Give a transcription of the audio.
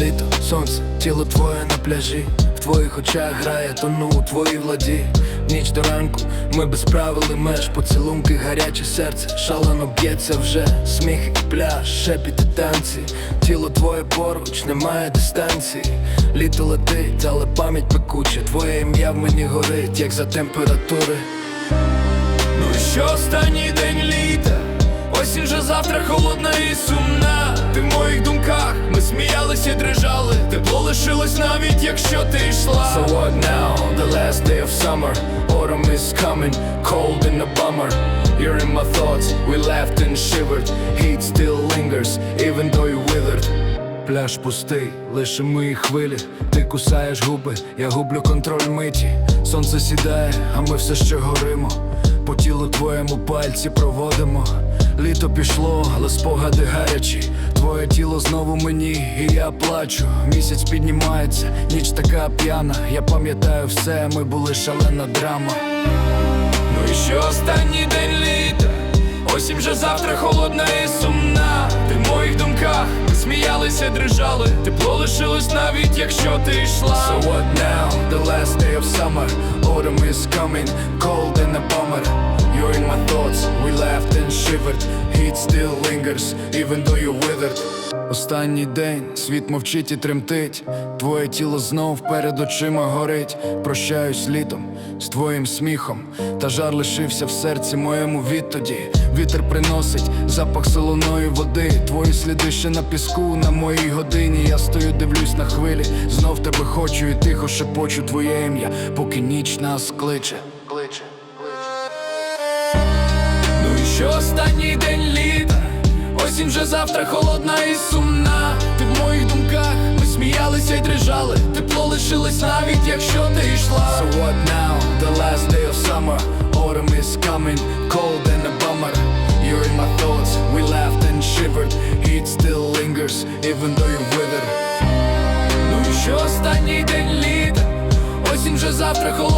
Літо, сонце, тіло твоє на пляжі, в твоїх очах грає, тону у твоїй владі. Ніч до ранку, ми без правил і меж, поцілунки, гаряче серце, шалено б'ється вже, сміх і пляж, шепіт і танці, тіло твоє поруч, немає дистанції. Літо летить, але пам'ять пекуча, твоє ім'я в мені горить, як за температури. Ну що останній день літа? Осінь вже завтра холодна і сумна. Тепло навіть якщо ти йшла. So what now? The last day of summer. Autumn is coming, cold in the bummer. You're in my thoughts, we laughed and shivered. Heat still lingers, even though you withered. Пляж пустий, лише мої хвилі. Ти кусаєш губи, я гублю контроль миті. Сонце сідає, а ми все ще горимо. По тілу твоєму пальці проводимо. Літо пішло, але спогади гарячі. Тіло знову мені, і я плачу. Місяць піднімається, ніч така п'яна. Я пам'ятаю все, ми були шалена драма. Ну і що останній день літа? Осінь вже завтра холодна і сумна. Ти в моїх думках, сміялися, дрижали. Тепло лишилось навіть якщо ти йшла. So what now? The last day of summer. Autumn is coming, cold in the bummer. You're in my thoughts, we laughed and shivered. Heat still lingers, even though you withered. Останній день, світ мовчить і тремтить. Твоє тіло знов перед очима горить. Прощаюсь літом з твоїм сміхом. Та жар лишився в серці моєму відтоді. Вітер приносить запах солоної води. Твої сліди ще на піску, на моїй годині. Я стою, дивлюсь на хвилі. Знов тебе хочу і тихо шепочу твоє ім'я, поки ніч нас кличе. Кличе. кличе. Ну і що останній день літа? Вже завтра холодна і сумна. Ти в моїх думках, ми сміялися й дрижали. Тепло лишилось навіть якщо ти йшла. So what now? The last day of summer. Autumn is coming, cold and a bummer. You're in my thoughts, we laughed and shivered. Heat still lingers, even though you withered. Ну і що останній день літа? Осінь вже завтра холодна